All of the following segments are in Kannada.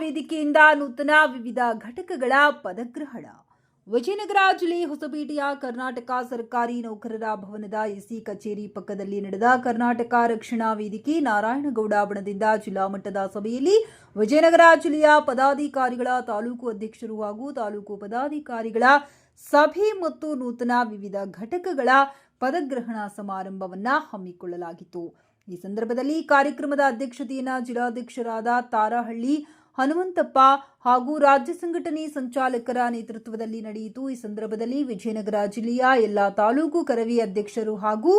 ವೇದಿಕೆಯಿಂದ ನೂತನ ವಿವಿಧ ಘಟಕಗಳ ಪದಗ್ರಹಣ. ವಿಜಯನಗರ ಜಿಲ್ಲೆ ಹೊಸಪೇಟೆಯ ಕರ್ನಾಟಕ ಸರ್ಕಾರಿ ನೌಕರರ ಭವನದ ಎಸಿ ಕಚೇರಿ ಪಕ್ಕದಲ್ಲಿ ನಡೆದ ಕರ್ನಾಟಕ ರಕ್ಷಣಾ ವೇದಿಕೆ ನಾರಾಯಣಗೌಡ ಬಣದಿಂದ ಜಿಲ್ಲಾ ಮಟ್ಟದ ಸಭೆಯಲ್ಲಿ ವಿಜಯನಗರ ಜಿಲ್ಲೆಯ ಪದಾಧಿಕಾರಿಗಳ ತಾಲೂಕು ಅಧ್ಯಕ್ಷರು ಹಾಗೂ ತಾಲೂಕು ಪದಾಧಿಕಾರಿಗಳ ಸಭೆ ಮತ್ತು ನೂತನ ವಿವಿಧ ಘಟಕಗಳ ಪದಗ್ರಹಣ ಸಮಾರಂಭವನ್ನು ಹಮ್ಮಿಕೊಳ್ಳಲಾಗಿತ್ತು. ಈ ಸಂದರ್ಭದಲ್ಲಿ ಕಾರ್ಯಕ್ರಮದ ಅಧ್ಯಕ್ಷತೆಯನ್ನು ಜಿಲ್ಲಾಧ್ಯಕ್ಷರಾದ ತಾರಹಳ್ಳಿ ಹನುಮಂತಪ್ಪ ಹಾಗೂ ರಾಜ್ಯ ಸಂಘಟನೆ ಸಂಚಾಲಕರ ನೇತೃತ್ವದಲ್ಲಿ ನಡೆಯಿತು. ಈ ಸಂದರ್ಭದಲ್ಲಿ ವಿಜಯನಗರ ಜಿಲ್ಲೆಯ ಎಲ್ಲಾ ತಾಲೂಕು ಕರವಿ ಅಧ್ಯಕ್ಷರು ಹಾಗೂ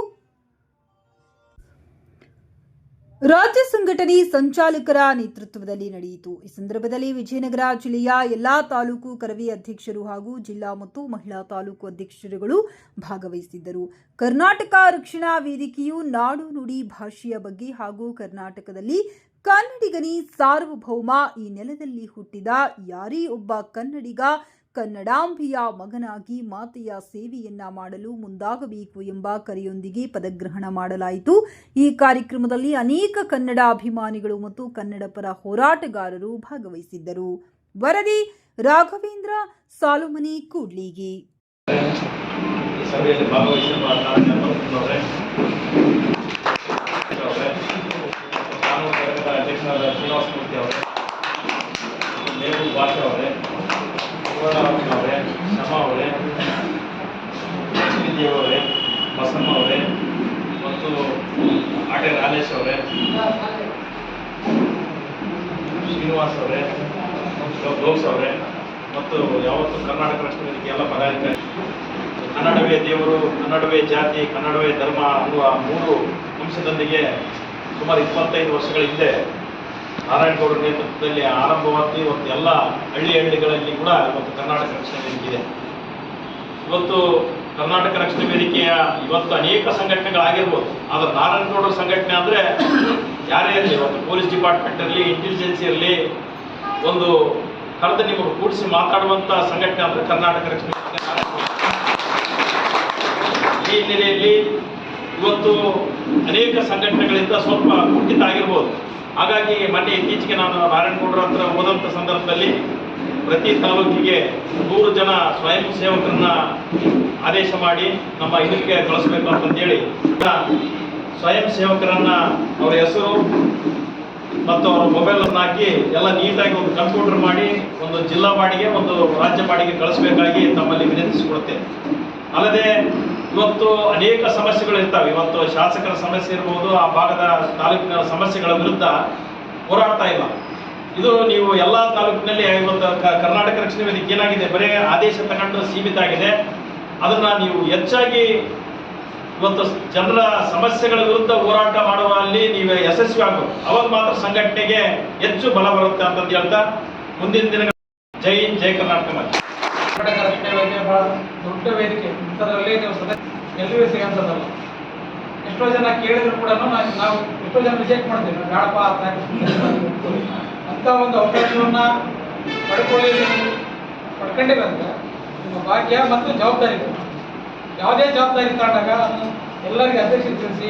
ರಾಜ್ಯ ಸಂಘಟನೆ ಸಂಚಾಲಕರ ನೇತೃತ್ವದಲ್ಲಿ ನಡೆಯಿತು. ಈ ಸಂದರ್ಭದಲ್ಲಿ ವಿಜಯನಗರ ಜಿಲ್ಲೆಯ ಎಲ್ಲಾ ತಾಲೂಕು ಕರವಿ ಅಧ್ಯಕ್ಷರು ಹಾಗೂ ಜಿಲ್ಲಾ ಮತ್ತು ಮಹಿಳಾ ತಾಲೂಕು ಅಧ್ಯಕ್ಷರುಗಳು ಭಾಗವಹಿಸಿದ್ದರು. ಕರ್ನಾಟಕ ರಕ್ಷಣಾ ವೇದಿಕೆಯು ನಾಡು ನುಡಿ ಭಾಷೆಯ ಬಗ್ಗೆ ಹಾಗೂ ಕರ್ನಾಟಕದಲ್ಲಿ ಕನ್ನಡಿಗನಿ ಸಾರ್ವಭೌಮ ಈ ನೆಲದಲ್ಲಿ ಹುಟ್ಟಿದ ಯಾರೇ ಒಬ್ಬ ಕನ್ನಡಿಗ, ಕನ್ನಡಾಂಬಿಯ ಮಗನಾಗಿ ಮಾತೆಯ ಸೇವೆಯನ್ನ ಮಾಡಲು ಮುಂದಾಗಬೇಕು ಎಂಬ ಕರೆಯೊಂದಿಗೆ ಪದಗ್ರಹಣ ಮಾಡಲಾಯಿತು. ಈ ಕಾರ್ಯಕ್ರಮದಲ್ಲಿ ಅನೇಕ ಕನ್ನಡ ಅಭಿಮಾನಿಗಳು ಮತ್ತು ಕನ್ನಡ ಪರ ಹೋರಾಟಗಾರರು ಭಾಗವಹಿಸಿದ್ದರು. ವರದಿ, ರಾಘವೇಂದ್ರ ಸಾಲುಮನಿ, ಕೂಡ್ಲಿಗಿ. ಅಧ್ಯಕ್ಷರಾದ ಶ್ರೀನಿವಾಸ ಮೂರ್ತಿ ಅವರೇ ಮೇವು ಭಾಷೆ ಅವರೇ ಸುವರ್ಣ ಅವರೇ ಶಮ ಅವರೇ ಲಕ್ಷ್ಮೀದೇವ್ ಅವರೇ ಬಸಮ್ಮ ಅವರೇ ಮತ್ತು ಆಟೆ ರಾಲೇಶ್ ಅವರೇ ಶ್ರೀನಿವಾಸ್ ಅವರೇ ದೋಸ್ ಅವರೇ ಮತ್ತು ಯಾವತ್ತು ಕರ್ನಾಟಕ ರಾಷ್ಟ್ರ ಎಲ್ಲ ಪದಾಧಿಕಾರಿ ಕನ್ನಡವೇ ದೇವರು ಕನ್ನಡವೇ ಜಾತಿ ಕನ್ನಡವೇ ಧರ್ಮ ಅನ್ನುವ ಮೂರು ಅಂಶದೊಂದಿಗೆ ಸುಮಾರು ಇಪ್ಪತ್ತೈದು ವರ್ಷಗಳ ಹಿಂದೆ ನಾರಾಯಣಗೌಡರ ನೇತೃತ್ವದಲ್ಲಿ ಆರಂಭವಾಗಿ ಇವತ್ತು ಎಲ್ಲ ಹಳ್ಳಿ ಹಳ್ಳಿಗಳಲ್ಲಿ ಕೂಡ ಇವತ್ತು ಕರ್ನಾಟಕ ರಕ್ಷಣಾ ವೇದಿಕೆ ಇದೆ. ಇವತ್ತು ಕರ್ನಾಟಕ ರಕ್ಷಣಾ ವೇದಿಕೆಯ ಇವತ್ತು ಅನೇಕ ಸಂಘಟನೆಗಳಾಗಿರ್ಬೋದು. ಆದರೆ ನಾರಾಯಣಗೌಡರ ಸಂಘಟನೆ ಅಂದರೆ ಯಾರೇ ಇರಲಿ ಇವತ್ತು ಪೊಲೀಸ್ ಡಿಪಾರ್ಟ್ಮೆಂಟ್ ಇರಲಿ ಇಂಟೆಲಿಜೆನ್ಸ್ ಇರಲಿ, ಒಂದು ಕರೆದು ನಿಮಗೆ ಕೂಡಿಸಿ ಮಾತಾಡುವಂಥ ಸಂಘಟನೆ ಅಂದರೆ ಕರ್ನಾಟಕ ರಕ್ಷಣಾ ಈ ಹಿನ್ನೆಲೆಯಲ್ಲಿ ಇವತ್ತು ಅನೇಕ ಸಂಘಟನೆಗಳಿಂದ ಸ್ವಲ್ಪ ಕುಂಠಿತ ಆಗಿರ್ಬೋದು ಹಾಗಾಗಿ ಮೊನ್ನೆ ಇತ್ತೀಚೆಗೆ ನಾನು ನಾರಾಯಣಗೌಡರ ಹತ್ರ ಹೋದಂಥ ಸಂದರ್ಭದಲ್ಲಿ ಪ್ರತಿ ತಾಲೂಕಿಗೆ ನೂರು ಜನ ಸ್ವಯಂ ಸೇವಕರನ್ನ ಆದೇಶ ಮಾಡಿ ನಮ್ಮ ಇದಕ್ಕೆ ಕಳಿಸ್ಬೇಕು ಅಂತಂದೇಳಿ. ಸ್ವಯಂ ಸೇವಕರನ್ನ ಅವರ ಹೆಸರು ಮತ್ತು ಅವರ ಮೊಬೈಲ್ ಹಾಕಿ ಎಲ್ಲ ನೀಟಾಗಿ ಒಂದು ಕಂಪ್ಯೂಟರ್ ಮಾಡಿ ಒಂದು ಜಿಲ್ಲಾ ಬಾಡಿಗೆ ಒಂದು ರಾಜ್ಯ ಬಾಡಿಗೆ ಕಳಿಸ್ಬೇಕಾಗಿ ತಮ್ಮಲ್ಲಿ ವಿನಂತಿಸಿಕೊಡುತ್ತೆ ಅಲ್ಲದೆ ಇವತ್ತು ಅನೇಕ ಸಮಸ್ಯೆಗಳು ಇರ್ತವೆ ಇವತ್ತು ಶಾಸಕರ ಸಮಸ್ಯೆ ಇರ್ಬೋದು, ಆ ಭಾಗದ ತಾಲೂಕಿನ ಸಮಸ್ಯೆಗಳ ವಿರುದ್ಧ ಹೋರಾಡ್ತಾ ಇಲ್ಲ. ಇದು ನೀವು ಎಲ್ಲ ತಾಲೂಕಿನಲ್ಲಿ ಇವತ್ತು ಕರ್ನಾಟಕ ರಕ್ಷಣೆ ವೇದಿಕೆ ಏನಾಗಿದೆ? ಬರೀ ಆದೇಶ ತಗೊಂಡು ಸೀಮಿತ ಆಗಿದೆ. ಅದನ್ನ ನೀವು ಹೆಚ್ಚಾಗಿ ಇವತ್ತು ಜನರ ಸಮಸ್ಯೆಗಳ ವಿರುದ್ಧ ಹೋರಾಟ ಮಾಡುವಲ್ಲಿ ನೀವು ಯಶಸ್ವಿ ಆಗಬೇಕು. ಅವಾಗ ಮಾತ್ರ ಸಂಘಟನೆಗೆ ಹೆಚ್ಚು ಬಲ ಬರುತ್ತೆ ಅಂತಂದು ಹೇಳ್ತಾ ಮುಂದಿನ ದಿನ ಜೈ ಜೈ ಕರ್ನಾಟಕ. ಕರ್ನಾಟಕ ರಕ್ಷಣಾ ವೇದಿಕೆ ಬಹಳ ದೊಡ್ಡ ವೇದಿಕೆ. ಇಂಥದ್ರಲ್ಲೇ ನೀವು ಸದಸ್ಯ ಎಲ್ಲಿಯೂ ಸಿಗಂಥದ್ದಲ್ಲ. ಎಷ್ಟೋ ಜನ ಕೇಳಿದ್ರು ಕೂಡ ನಾವು ಎಷ್ಟೋ ಜನ ರಿಜೆಕ್ಟ್ ಮಾಡ್ತೀವಿ ಬೇಡಪ್ಪ ಅಂತ ಒಂದು ಅವಕಾಶವನ್ನ ಪಡ್ಕೊಳ್ಳಿ ಪಡ್ಕೊಂಡಿರಂತೆ ನಿಮ್ಮ ಭಾಗ್ಯ ಮತ್ತು ಜವಾಬ್ದಾರಿ. ಯಾವುದೇ ಜವಾಬ್ದಾರಿ ತಗೊಂಡಾಗ ಅದನ್ನು ಎಲ್ಲರಿಗೂ ಅಧ್ಯಕ್ಷ ತಿಳಿಸಿ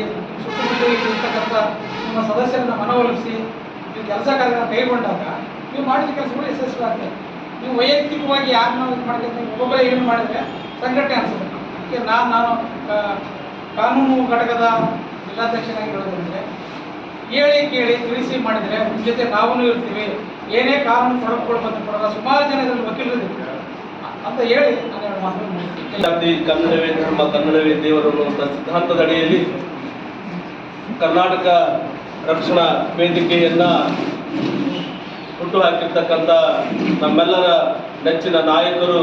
ಇರ್ತಕ್ಕಂಥ ನಿಮ್ಮ ಸದಸ್ಯರನ್ನ ಮನವೊಲಿಸಿ ನೀವು ಕೆಲಸ ಕಾರ್ಯಗಳನ್ನ ಕೈಗೊಂಡಾಗ ನೀವು ಮಾಡಿದ ಕೆಲಸಗಳು ಯಶಸ್ವಿ ಆಗ್ತದೆ ನೀವು ವೈಯಕ್ತಿಕವಾಗಿ ಯಾರನ್ನ ಇದು ಮಾಡ್ಕೊಂಡು ಒಬ್ಬೊಬ್ಬರೇ ಏನು ಮಾಡಿದ್ರೆ ಸಂಘಟನೆ ಅನ್ಸುತ್ತೆ. ಅದಕ್ಕೆ ನಾನು ನಾನು ಕಾನೂನು ಘಟಕದ ಜಿಲ್ಲಾಧ್ಯಕ್ಷನಾಗಿ ಹೇಳೋದಂದ್ರೆ ಹೇಳಿ ಕೇಳಿ ತಿಳಿಸಿ ಮಾಡಿದರೆ ನಿಮ್ಮ ಜೊತೆ ನಾವೂ ಇರ್ತೀವಿ. ಏನೇ ಕಾನೂನು ತೊಡಕುಗಳು ಬಂದು ಕೊಡೋದ ಸುಮಾರು ಜನ ವಕೀಲರು ವಕೀಲರಿದ್ದಾರೆ ಅಂತ ಹೇಳಿ ನಾನು. ಜಾತಿ, ಕನ್ನಡವೇ ಧರ್ಮ, ಕನ್ನಡವೇ ದೇವರು ಅನ್ನುವಂಥ ಸಿದ್ಧಾಂತದ ಅಡಿಯಲ್ಲಿ ಕರ್ನಾಟಕ ರಕ್ಷಣಾ ವೇದಿಕೆಯನ್ನ ಹುಟ್ಟು ಹಾಕಿರ್ತಕ್ಕಂಥ ನಮ್ಮೆಲ್ಲರ ನೆಚ್ಚಿನ ನಾಯಕರು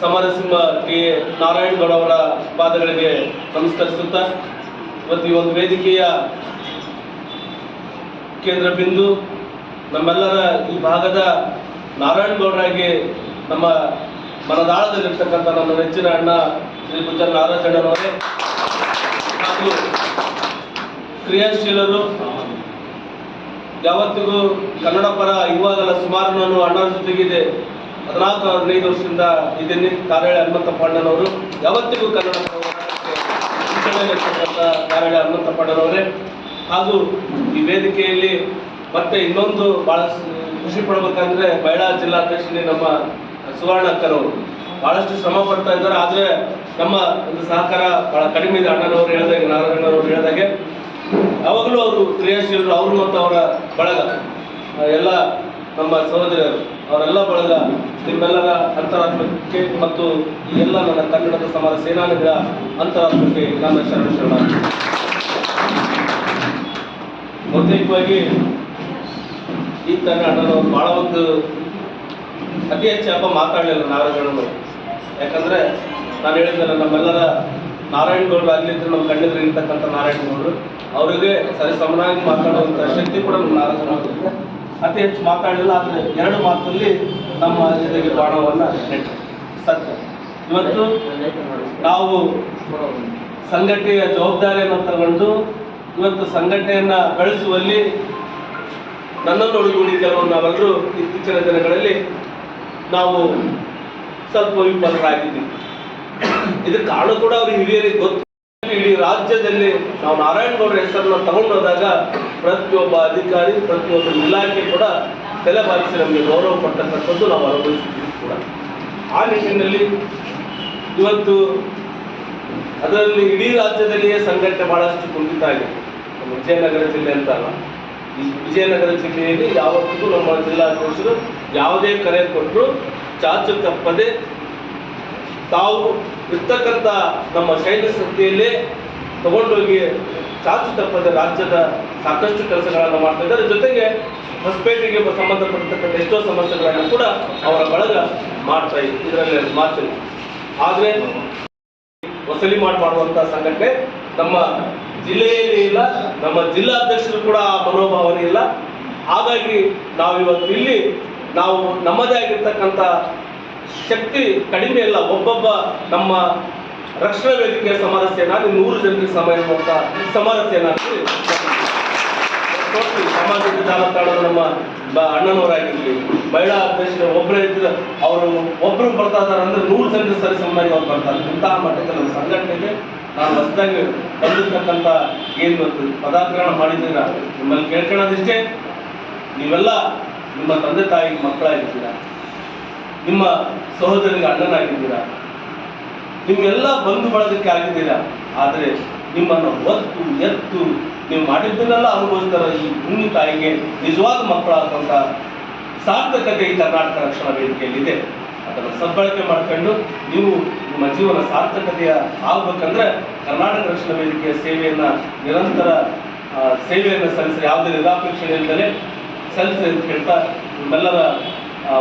ಸಮರಸಿಂಹ ಕೆ. ನಾರಾಯಣಗೌಡ ಅವರ ಪಾದಗಳಿಗೆ ನಮಸ್ಕರಿಸುತ್ತಾ ಇವತ್ತು ಈ ಒಂದು ವೇದಿಕೆಯ ಕೇಂದ್ರ ಬಿಂದು ನಮ್ಮೆಲ್ಲರ ಈ ಭಾಗದ ನಾರಾಯಣಗೌಡರಾಗಿ ನಮ್ಮ ಮನದಾಳದಲ್ಲಿರ್ತಕ್ಕಂಥ ನನ್ನ ನೆಚ್ಚಿನ ಅಣ್ಣ ಶ್ರೀ ಗುಜ್ಜರ್ ನಾರಾಯಣವರೇ ಹಾಗೂ ಕ್ರಿಯಾಶೀಲರು ಯಾವತ್ತಿಗೂ ಕನ್ನಡ ಪರ ಇವಾಗಲ್ಲ ಸುಮಾರು ನಾನು ಅಣ್ಣನ ಜೊತೆಗಿದೆ. ಹದಿನಾಲ್ಕು, ಹದಿನೈದು ವರ್ಷದಿಂದ ಇದ್ದೀನಿ. ಕಾರಳೆ ಹನುಮಂತಪ್ಪ ಅಣ್ಣನವರು ಯಾವತ್ತಿಗೂ ಕನ್ನಡ ಪರವಾಗಿರ್ತಕ್ಕಂಥ ಕಾರಳೆ ಹನುಮಂತಪ್ಪ ಅಣ್ಣನವರೇ ಹಾಗೂ ಈ ವೇದಿಕೆಯಲ್ಲಿ ಮತ್ತೆ ಇನ್ನೊಂದು ಬಹಳ ಖುಷಿ ಪಡ್ಬೇಕಂದ್ರೆ ಬಯಲಾ ಜಿಲ್ಲಾಧ್ಯಕ್ಷನೇ ನಮ್ಮ ಸುವರ್ಣ ಅಕ್ಕನವರು. ಬಹಳಷ್ಟು ಶ್ರಮ ಪಡ್ತಾ ಇದ್ದಾರೆ. ಆದರೆ ನಮ್ಮ ಒಂದು ಸಹಕಾರ ಬಹಳ ಕಡಿಮೆ ಇದೆ. ಅಣ್ಣನವರು ಹೇಳಿದಾಗೆ ನಾರಾಯಣವರು ಹೇಳಿದಾಗೆ. ಯಾವಾಗಲೂ ಅವರು ಕ್ರಿಯಾಶೀಲರು, ಅವರು ಅಂತ ಅವರ ಬಳಗ ಎಲ್ಲ ನಮ್ಮ ಸಹೋದರಿಯರು, ಅವರೆಲ್ಲ ಬಳಗ, ನಿಮ್ಮೆಲ್ಲರ ಅಂತರಾತ್ಮಕ್ಕೆ ಮತ್ತು ಈ ಎಲ್ಲ ನನ್ನ ಕನ್ನಡದ ಸಮಾಜ ಸೇನಾನಿಗಳ ಅಂತರಾತ್ಮಕ್ಕೆ ನನ್ನ ಶರಣ ಶರಣ. ಬಹುತೇಕವಾಗಿ ಈ ತನ್ನ ಭಾಳ ಒಂದು ಅತಿ ಹೆಚ್ಚು ಹಬ್ಬ ಮಾತಾಡಲಿಲ್ಲ ನಾರಾಯಣಗೌಡರು ಯಾಕಂದ್ರೆ ನಾನು ಹೇಳಿದ್ದೇನೆ ನಮ್ಮೆಲ್ಲರ ನಾರಾಯಣಗೌಡರು ಆಗ್ಲಿದ್ರೆ ನಮ್ಮ ಕಣ್ಣಿದ್ರೆ ಇರ್ತಕ್ಕಂಥ ನಾರಾಯಣಗೌಡರು. ಅವರಿಗೆ ಸರಿ ಸಮನಾಗಿ ಮಾತಾಡುವಂಥ ಶಕ್ತಿ ಕೂಡ ನಮ್ಮ ನಾರಾಯಣಗೌಡರಿಗೆ ಅತಿ ಹೆಚ್ಚು ಮಾತಾಡಲಿಲ್ಲ ಆದರೆ ಎರಡು ಮಾತಲ್ಲಿ ನಮ್ಮ ಜೊತೆಗೆ ಬಾಣವನ್ನು ಸತ್ಯ. ಇವತ್ತು ನಾವು ಸಂಘಟನೆಯ ಜವಾಬ್ದಾರಿಯನ್ನು ತಗೊಂಡು ಇವತ್ತು ಸಂಘಟನೆಯನ್ನ ಬೆಳೆಸುವಲ್ಲಿ ನನ್ನನ್ನು ಒಳಗೂಡಿ ಕೆಲವು ನಾವೆಲ್ಲರೂ ಇತ್ತೀಚಿನ ದಿನಗಳಲ್ಲಿ ನಾವು ಸ್ವಲ್ಪ ವಿಫಲರಾಗಿದ್ದೀವಿ. ಇದಕ್ಕೆ ಕಾರಣ ಕೂಡ ಅವ್ರ ಹಿರಿಯರಿಗೆ ಗೊತ್ತು. ಇಡೀ ರಾಜ್ಯದಲ್ಲಿ ನಾವು ನಾರಾಯಣಗೌಡರ ಹೆಸರನ್ನ ತಗೊಂಡೋದಾಗ ಪ್ರತಿಯೊಬ್ಬ ಅಧಿಕಾರಿ, ಪ್ರತಿಯೊಬ್ಬ ಇಲಾಖೆ ಕೂಡ ತಲೆ ಬಾರಿಸಿ ನಮಗೆ ಗೌರವ ಪಟ್ಟಕ್ಕಂಥದ್ದು ನಾವು ಅನುಭವಿಸಿದ್ದೀವಿ ಕೂಡ. ಆ ನಿಟ್ಟಿನಲ್ಲಿ ಇವತ್ತು ಅದರಲ್ಲಿ ಇಡೀ ರಾಜ್ಯದಲ್ಲಿಯೇ ಸಂಘಟನೆ ಬಹಳಷ್ಟು ಕುಂಠಿತ ಆಗಿದೆ. ವಿಜಯನಗರ ಜಿಲ್ಲೆ ಅಂತ ಅಲ್ಲ. ಈ ವಿಜಯನಗರ ಜಿಲ್ಲೆಯಲ್ಲಿ ಯಾವತ್ತಿಗೂ ನಮ್ಮ ಜಿಲ್ಲಾಧ್ಯಕ್ಷರು ಯಾವುದೇ ಕರೆ ಕೊಟ್ಟರು ಚಾಚು ತಪ್ಪದೆ ತಾವು ಇರ್ತಕ್ಕಂಥ ನಮ್ಮ ಶೈಲ ಶಕ್ತಿಯಲ್ಲೇ ತಗೊಂಡೋಗಿ ಚಾಚು ತಪ್ಪದ ರಾಜ್ಯದ ಸಾಕಷ್ಟು ಕೆಲಸಗಳನ್ನು ಮಾಡ್ತಾ ಇದ್ದಾರೆ. ಜೊತೆಗೆ ಹೊಸಪೇಟೆಗೆ ಸಂಬಂಧಪಟ್ಟತಕ್ಕಂಥ ಎಷ್ಟೋ ಸಮಸ್ಯೆಗಳನ್ನು ಕೂಡ ಅವರ ಬಳಗ ಮಾಡ್ತಾ ಇದೆ ಇದರಲ್ಲಿ ಮಾತಿಲ್ಲ ಆದರೆ ವಸೂಲಿ ಮಾಡಿ ಮಾಡುವಂಥ ಸಂಘಟನೆ ನಮ್ಮ ಜಿಲ್ಲೆಯಲ್ಲಿ ಇಲ್ಲ, ನಮ್ಮ ಜಿಲ್ಲಾಧ್ಯಕ್ಷರು ಕೂಡ ಆ ಮನೋಭಾವನೆ ಇಲ್ಲ. ಹಾಗಾಗಿ ನಾವು ಇವತ್ತು ಇಲ್ಲಿ ನಾವು ನಮ್ಮದೇ ಆಗಿರ್ತಕ್ಕಂಥ ಶಕ್ತಿ ಕಡಿಮೆ ಇಲ್ಲ. ಒಬ್ಬೊಬ್ಬ ನಮ್ಮ ರಕ್ಷಣಾ ವೇದಿಕೆಯ ಸಮಾನ ಸೇನಾನಿ ನೂರು ಜನರಿಗೆ ಸಮಯ ಸೇನಾನಿ ಟೋಟಲ್ ಸಾಮಾಜಿಕ ಜಾಲತಾಣ ನಮ್ಮ ಅಣ್ಣನವರಾಗಿರ್ಲಿ, ಮಹಿಳಾ ಅಧ್ಯಕ್ಷರು ಒಬ್ಬರೇ ಇದ್ರೆ ಅವರು ಒಬ್ರು ಬರ್ತಾ ಇದಾರೆ ಅಂದ್ರೆ ನೂರು ಜನರಿಗೆ ಸರಿ ಸಮನಾಗಿ ಅವ್ರು ಬರ್ತಾರೆ ಇಂತಹ ಮಟ್ಟಕ್ಕೆ ನಮ್ಮ ಸಂಘಟನೆಗೆ ನಾನು ಹೊಸದಾಗಿ ಬಂದಿರ್ತಕ್ಕಂಥ ಏನು ಪದಾಗ್ರಹಣ ಮಾಡಿದ್ದೀರಾ ನಿಮ್ಮಲ್ಲಿ ಕೇಳ್ಕೊಳ್ಳೋದಿಷ್ಟೇ. ನೀವೆಲ್ಲ ನಿಮ್ಮ ತಂದೆ ತಾಯಿ ಮಕ್ಕಳಾಗಿದ್ದೀರಾ? ನಿಮ್ಮ ಸಹೋದರಿಗೆ ಅಣ್ಣನಾಗಿದ್ದೀರಾ? ನಿಮ್ಗೆಲ್ಲ ಬಂಧು ಬಳಗಕ್ಕೆ ಆಗಿದ್ದೀರಾ? ಆದರೆ ನಿಮ್ಮನ್ನು ಒತ್ತು ಎತ್ತು ನೀವು ಮಾಡಿದ್ದನ್ನೆಲ್ಲ ಅನುಭವಿಸ್ತಾರ ಈ ಭೂಮಿ ತಾಯಿಗೆ ನಿಜವಾದ ಮಕ್ಕಳಾದಂಥ ಸಾರ್ಥಕತೆ ಈ ಕರ್ನಾಟಕ ರಕ್ಷಣಾ ವೇದಿಕೆಯಲ್ಲಿದೆ. ಅದನ್ನು ಸದ್ಬಳಕೆ ಮಾಡ್ಕೊಂಡು ನೀವು ನಿಮ್ಮ ಜೀವನ ಸಾರ್ಥಕತೆಯ ಆಗ್ಬೇಕಂದ್ರೆ ಕರ್ನಾಟಕ ರಕ್ಷಣಾ ವೇದಿಕೆಯ ಸೇವೆಯನ್ನ ನಿರಂತರ ಸೇವೆಯನ್ನು ಸಲ್ಲಿಸಿ ಯಾವುದೇ ನಿರಾಪೇಕ್ಷೆ ಇಲ್ಲದೆ ಸಲ್ಲಿಸಿ ಅಂತ ಹೇಳ್ತಾ ನಿಮ್ಮೆಲ್ಲರ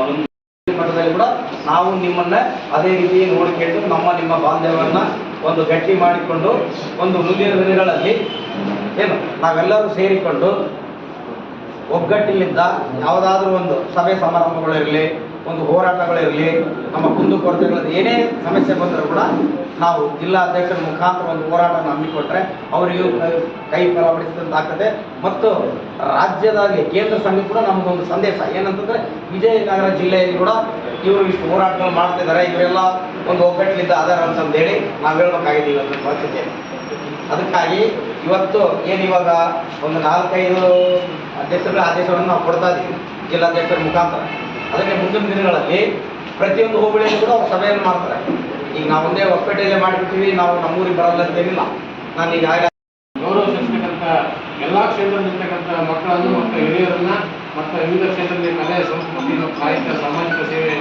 ಒಂದು ಮಟ್ಟದಲ್ಲಿ ಕೂಡ ನಾವು ನಿಮ್ಮನ್ನ ಅದೇ ರೀತಿ ನೋಡಿಕೊಂಡು ನಮ್ಮ ನಿಮ್ಮ ಬಾಂಧವ್ಯವನ್ನ ಒಂದು ಗಟ್ಟಿ ಮಾಡಿಕೊಂಡು ಒಂದು ಮುಂದಿನ ದಿನಗಳಲ್ಲಿ ಏನು ನಾವೆಲ್ಲರೂ ಸೇರಿಕೊಂಡು ಒಗ್ಗಟ್ಟಿನಿಂದ ಯಾವುದಾದ್ರೂ ಒಂದು ಸಭೆ ಸಮಾರಂಭಗಳಿರಲಿ ಒಂದು ಹೋರಾಟಗಳಿರಲಿ, ನಮ್ಮ ಕುಂದುಕೊರತೆಗಳದ್ದು ಏನೇ ಸಮಸ್ಯೆ ಬಂದರೂ ಕೂಡ ನಾವು ಜಿಲ್ಲಾಧ್ಯಕ್ಷರ ಮುಖಾಂತರ ಒಂದು ಹೋರಾಟವನ್ನು ಹಮ್ಮಿಕೊಟ್ರೆ ಅವರಿಗೂ ಕೈ- ಬಲಪಡಿಸಿದಂತಾಗ್ತದೆ ಮತ್ತು ರಾಜ್ಯದಾಗಿ ಕೇಂದ್ರ ಸಂಘ ಕೂಡ ನಮಗೊಂದು ಸಂದೇಶ. ಏನಂತಂದ್ರೆ ವಿಜಯನಗರ ಜಿಲ್ಲೆಯಲ್ಲಿ ಕೂಡ ಇವರು ಇಷ್ಟು ಹೋರಾಟಗಳು ಮಾಡ್ತಿದ್ದಾರೆ. ಇವರೆಲ್ಲ ಒಂದು ಒಗ್ಗಟ್ಟಿನಿಂದ ಅದಾರ ಅಂತಂದೇಳಿ ನಾವು ಹೇಳ್ಬೇಕಾಗಿದೆ ಇವತ್ತು ಪರಿಸ್ಥಿತಿ. ಅದಕ್ಕಾಗಿ ಇವತ್ತು ಏನು ಇವಾಗ ಒಂದು ನಾಲ್ಕೈದು ಅಧ್ಯಕ್ಷರ ಆದೇಶವನ್ನು ನಾವು ಕೊಡ್ತಾ ಇದ್ದೀವಿ ಜಿಲ್ಲಾಧ್ಯಕ್ಷರ ಮುಖಾಂತರ. ಅದಕ್ಕೆ ಮುಂದಿನ ದಿನಗಳಲ್ಲಿ ಪ್ರತಿಯೊಂದು ಹೋಬಳಿಯಲ್ಲಿ ಕೂಡ ಅವ್ರು ಸಭೆಯನ್ನು ಮಾಡ್ತಾರೆ. ಈಗ ನಾವು ಒಂದೇ ಹೊಸಪೇಟೆಯಲ್ಲೇ ಮಾಡಿಬಿಡ್ತೀವಿ, ನಾವು ನಮ್ಮೂರಿಗೆ ಬರಲ್ಲ ಅಂತೇನಿಲ್ಲ ನಾನು ಈಗಾಗಲೇ ಗೌರವಿಸಿರ್ತಕ್ಕಂಥ ಎಲ್ಲ ಕ್ಷೇತ್ರದಲ್ಲಿರ್ತಕ್ಕಂಥ ಮಕ್ಕಳನ್ನು ಮತ್ತು ಹಿರಿಯರನ್ನ ಮತ್ತು ವಿವಿಧ ಕ್ಷೇತ್ರದಲ್ಲಿ ಕಲೆ, ಸಂಸ್ಕೃತಿ ಮತ್ತು ಸಾಹಿತ್ಯ, ಸಾಮಾಜಿಕ ಸೇವೆ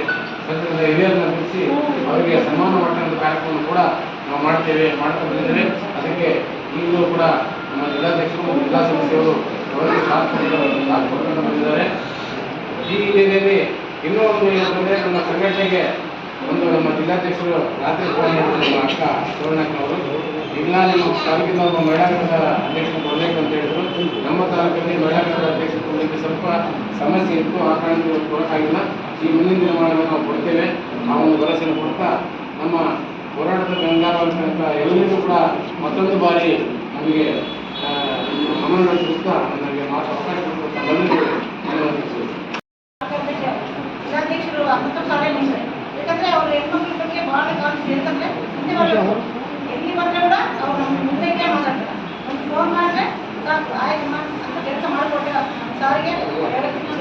ಕ್ಷೇತ್ರದ ಹಿರಿಯರನ್ನ ಗುರುತಿಸಿ ಅವರಿಗೆ ಸನ್ಮಾನ ಮಾಡ್ತಕ್ಕಂಥ ಕಾರ್ಯಕ್ರಮ ಕೂಡ ನಾವು ಮಾಡ್ತೇವೆ, ಮಾಡ್ತಾ ಬಂದಿದ್ದೇವೆ. ಅದಕ್ಕೆ ಈಗಲೂ ಕೂಡ ನಮ್ಮ ಜಿಲ್ಲಾಧ್ಯಕ್ಷರು ಮತ್ತು ಜಿಲ್ಲಾ ಸಮಿತಿಯವರು ಅವರಿಗೆ ಸಾಥ್ ಕೊಟ್ಟು- ಸಾಥ್ ಕೊಡ್ಕೊಂಡು ಬಂದಿದ್ದಾರೆ ಈ ಹಿನ್ನೆಲೆಯಲ್ಲಿ ಇನ್ನೂ ಒಂದು ಏನಂತಂದರೆ ನಮ್ಮ ಸಂಘಟನೆಗೆ ಒಂದು ನಮ್ಮ ಜಿಲ್ಲಾಧ್ಯಕ್ಷರು ರಾತ್ರಿ ಫೋನ್ ಮಾಡಿದ್ರು ನಮ್ಮ ಅಕ್ಕ ಸುವರ್ಣಕ್ಕವರು ಇಲ್ಲ, ನಿಮ್ಮ ತಾಲೂಕಿನ ಒಬ್ಬ ಮಹಿಳಾ ಘಟಕದ ಅಧ್ಯಕ್ಷರು ಕೊಡಬೇಕು ಅಂತ ಹೇಳಿದ್ರು. ನಮ್ಮ ತಾಲೂಕಿನಲ್ಲಿ ಮಹಿಳಾ ಘಟಕದ ಅಧ್ಯಕ್ಷರು ಕೊಡಲಿಕ್ಕೆ ಸ್ವಲ್ಪ ಸಮಸ್ಯೆ ಇತ್ತು, ಆ ಕಾರಣದಿಂದ ಕೊಡೋಕ್ಕಾಗಿಲ್ಲ. ಈ ಮುಂದಿನ ದಿನಮಾನಗಳನ್ನು ನಾವು ಕೊಡ್ತೇವೆ. ಆ ಒಂದು ಭರವಸೆಯನ್ನು ಕೊಡ್ತಾ, ನಮ್ಮ ಹೋರಾಟದ ಗಂಗಾರವಂತ ಎಲ್ಲರಿಗೂ ಕೂಡ ಮತ್ತೊಂದು ಬಾರಿ ನಮಗೆ ಗಮನ ನಡೆಸುತ್ತಾ ನನಗೆ ಮಾತು ಅವಕಾಶ ಕೊಟ್ಟು ಹತ್ತು ಸಭೆ ನಿಲ್ತಾರೆ ಯಾಕಂದ್ರೆ ಅವ್ರ ಹೆಣ್ಮಕ್ಳ ಬಗ್ಗೆ ಬಹಳ ಕಾಳಜಿ ಯಾಕಂದ್ರೆ ಮುಂದೆ ಎಲ್ಲಿ ಬಂದ್ರೆ ಕೂಡ ಅವ್ರು ನಮ್ಮ ಮುಂದೆ ಮಾತಾಡ್ತಾರೆ ಒಂದು ಫೋನ್ ಮಾಡಿದ್ರೆ ಸಾಕು ಆಯ್ತು ಮಾಡಿ ಅಂತ ಕೆಲಸ ಮಾಡಿಕೊಟ್ಟೆ ಸಾರಿಗೆ ಎರಡು ತಿಂಗಳು ಎರಡು ತಿಂಗಳು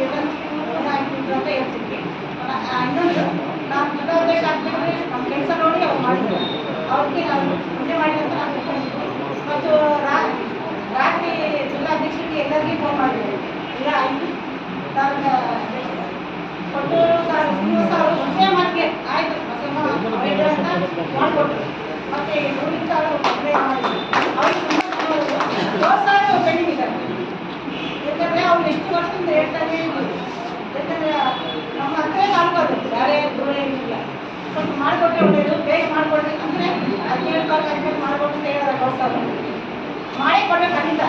ಮಾಡಿಕೊಟ್ರು ಮತ್ತೆ ಉಳಿದ ಸಾವಿರ ಮದುವೆ ಮಾಡಿದ್ರು ಅವ್ರಿಗೆ ತುಂಬ ಏಳು ಸಾವಿರ ಪೆಂಡಿಂಗ್ ಇದೆ ಯಾಕಂದ್ರೆ ಅವ್ರು ಎಷ್ಟು ವರ್ಷದಿಂದ ಹೇಳ್ತಾನೆ ಇದ್ರು ಯಾಕಂದ್ರೆ ನಮ್ಮ ಹತ್ರ ಮಾಡ್ಬಾರ್ದು ಬೇರೆ ದೂರ ಏನಿಲ್ಲ ಸ್ವಲ್ಪ ಮಾಡಿಕೊಟ್ರೆ ಒಳ್ಳೆಯದು ಬೇಗ ಮಾಡಿಕೊಡ್ರಿ ಅಂದರೆ ಹದಿನೇಳು ಕಾಲ ಹದಿನೇಳು ಮಾಡಿಕೊಟ್ಟು ಅಂತ ಹೇಳಿದ್ರೆ ಗೌರವ ಮಾಡೇ ಕೊಟ್ಟರೆ ಖಂಡಿತ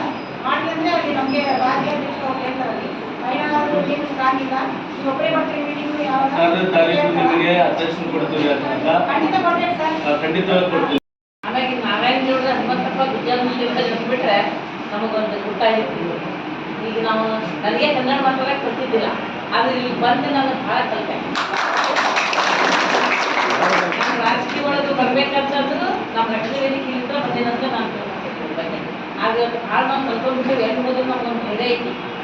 ಮಾಡಲಿ ಅಂದರೆ ಅಲ್ಲಿ ನಮಗೆ ರಾಜ್ಯ ಅಧ್ಯಕ್ಷರು ಅವ್ರು ಹೇಳ್ತಾರೆ ಅಲ್ಲಿ ಮಹಿಳಾರು ಏನು ಸ್ಟ್ರಾಂಗ್ ಆರನೇ ತಾರೀಕು ನಿಮಗೆ ಅಧ್ಯಕ್ಷರು ಕೊಡ್ತೀವಿ ಅಂತ ಖಂಡಿತವಾಗಿ ಕೊಡ್ತೀವಿ. ಆಮೇಲೆ ನಾರಾಯಣ ಗೌಡ್ರ ಹನುಮಂತಪ್ಪ ಬಿಟ್ರೆ ನಮಗೊಂದು ಈಗ ನಾವು ನನಗೆ ಕನ್ನಡ ಮಾತಾಡಕ್ಕೆ ಕೊಡ್ತಿದ್ದಿಲ್ಲ ಆದ್ರೆ ಇಲ್ಲಿ ಬಂದು ನಾನು ಭಾಳ ಕಲಿತೆ. ನಾನು ರಾಜಕೀಯ ಒಳಗೆ ಬರ್ಬೇಕಂತಂದ್ರು ನಮ್ಮ ರಕ್ಷಣೆ ವೇದಿಕೆಯಿಂದ ಬಂದಿನಂತ ನಾನು ಆಗ ಭಾಳ ನಾವು ಕಲ್ತ್ಕೊಂಡ್ಬಿಟ್ಟು ಎರಡು ನಮ್ಗೊಂದು ಧೈರ್ಯ ಐತಿ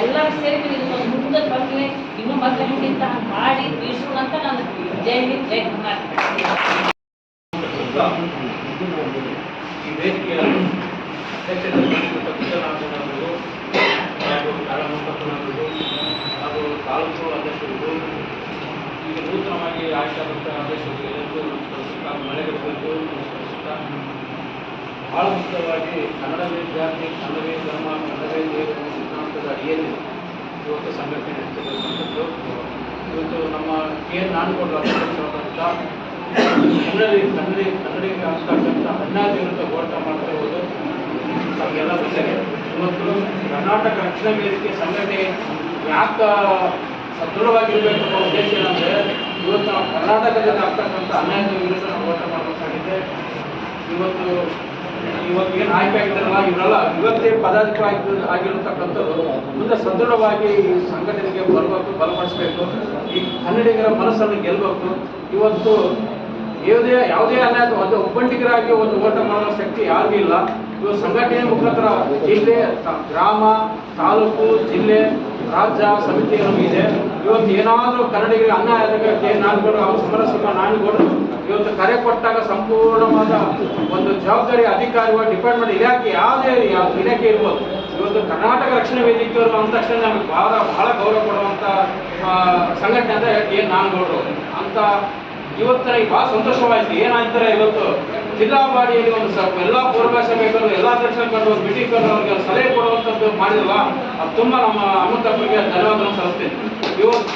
ಎಲ್ಲರೂ ಸೇರಿ ಇನ್ನೊಂದು ಮುಂದೆ ಬಂದ್ವಿ. ಇನ್ನೂ ಮತ್ತೆ ಹಿಂಗಿಂತ ಮಾಡಿ ಬೀಸೋಣ ಅಂತ ನಾನು ಜೈ ಹಿಂದ್, ಜೈ ಕರ್ನಾಟಕ. ನೂತನವಾಗಿ ಅಧ್ಯಕ್ಷರು ನಮಸ್ಕರಿಸುತ್ತಾ ಭಾಳ ಮುಖ್ಯವಾಗಿ ಕನ್ನಡ ವಿದ್ಯಾರ್ಥಿ ಕನ್ನಡವೇ ಧರ್ಮ ಕನ್ನಡವೇ ದೇವರು ಸಿದ್ಧಾಂತದ ಅಡಿಯಲ್ಲಿ ಇವತ್ತು ಸಂಘಟನೆ ನಡೆಸಿರ್ತಕ್ಕಂಥದ್ದು ಇವತ್ತು ನಮ್ಮ ಕೆ ಎನ್ ನಾನಗೌಡರ ಅಧ್ಯಕ್ಷರಾದಂಥ ಕನ್ನಡಿ ಕನ್ನಡಿ ಕನ್ನಡಿಗೆ ಆಗ್ತಕ್ಕಂಥ ಅಣ್ಣಾದಿ ವಿರುದ್ಧ ಹೋರಾಟ ಮಾಡ್ತಾ ಇರೋದು ನಮಗೆಲ್ಲ ಗೊತ್ತಿದೆ ಇವತ್ತು ಕರ್ನಾಟಕ ರಕ್ಷಣಾ ವೇದಿಕೆ ಸಂಘಟನೆ ಯಾಕೆ ಸದೃಢವಾಗಿರಬೇಕು ಅನ್ನೋ ಉದ್ದೇಶ ಏನಂದರೆ, ಇವತ್ತು ನಾವು ಕರ್ನಾಟಕದಲ್ಲಿ ಆಗ್ತಕ್ಕಂಥ ಅನ್ಯಾಯದ ವಿರುದ್ಧ ನಾವು ಹೋರಾಟ ಮಾಡಬೇಕಾಗಿದೆ ಇವತ್ತು ಇವತ್ತು ಏನು ಆಯ್ಕೆ ಆಗಿದ್ದಾರಲ್ಲ ಇವರೆಲ್ಲ ಇವತ್ತೇ ಪದಾಧಿಕಾರಿ ಆಗಿರತಕ್ಕಂಥದ್ದು ಮುಂದೆ ಸದೃಢವಾಗಿ ಈ ಸಂಘಟನೆಗೆ ಬರಬೇಕು, ಬಲಪಡಿಸಬೇಕು. ಈ ಕನ್ನಡಿಗರ ಮನಸ್ಸನ್ನು ಗೆಲ್ಲಬೇಕು ಇವತ್ತು ಯಾವುದೇ ಯಾವುದೇ ಅನ್ಯಾಯ ಒಂದು ಒಬ್ಬಂಟಿಗರಾಗಿ ಒಂದು ಓಟ ಮಾಡುವ ಶಕ್ತಿ ಯಾರಿಗೂ ಇಲ್ಲ. ಇವತ್ತು ಸಂಘಟನೆ ಮುಖಾಂತರ ಜಿಲ್ಲೆ ಗ್ರಾಮ, ತಾಲೂಕು, ಜಿಲ್ಲೆ, ರಾಜ್ಯ ಸಮಿತಿ ನಮಗಿದೆ ಇವತ್ತು ಏನಾದರೂ ಕನ್ನಡಿಗರಿಗೆ ಅನ್ಯಾಯ ಆದಾಗ ಕೆ ನಾನಗೌಡರು ಅವರು ಸಮರಸಿಂಹ ನಾನಗೌಡರು ಇವತ್ತು ಕರೆ ಕೊಟ್ಟಾಗ ಸಂಪೂರ್ಣವಾದ ಒಂದು ಜವಾಬ್ದಾರಿ ಅಧಿಕಾರಿಗಳು ಡಿಪಾರ್ಟ್ಮೆಂಟ್ ಇಲಾಖೆ ಯಾವುದೇ ಯಾವ ಇಲಾಖೆ ಇರ್ಬೋದು. ಇವತ್ತು ಕರ್ನಾಟಕ ರಕ್ಷಣಾ ವೇದಿಕೆಯವರು ಅಂದ ತಕ್ಷಣ ನಮಗೆ ಬಹಳ ಬಹಳ ಗೌರವ ಕೊಡುವಂಥ ಸಂಘಟನೆ ಅಂದರೆ ನಾನು ನಾನಗೌಡರು ಅಂತ ಇವತ್ತು ನನಗೆ ಭಾಳ ಸಂತೋಷವಾಯಿತು. ಏನಾಯ್ತಾರೆ ಇವತ್ತು ಜಿಲ್ಲಾ ಒಂದು ಸ, ಎಲ್ಲ ಪೂರ್ವಾಭ್ಯಾಸ ಬೇಕಾದ್ರು ಎಲ್ಲ ದರ್ಶನ ಕಂಡು ಒಂದು ಮೀಟಿಂಗ್ ಕಂಡು ಅವ್ರಿಗೆ ಸಲಹೆ ಕೊಡುವಂಥದ್ದು ಮಾಡಿದ್ರಲ್ಲ ಅದು ತುಂಬ ನಮ್ಮ ಅಮಿತಾಬ್ರಿಗೆ ಧನ್ಯವಾದ ಸಲ್ಲಿಸ್ತೀನಿ. ಇವತ್ತು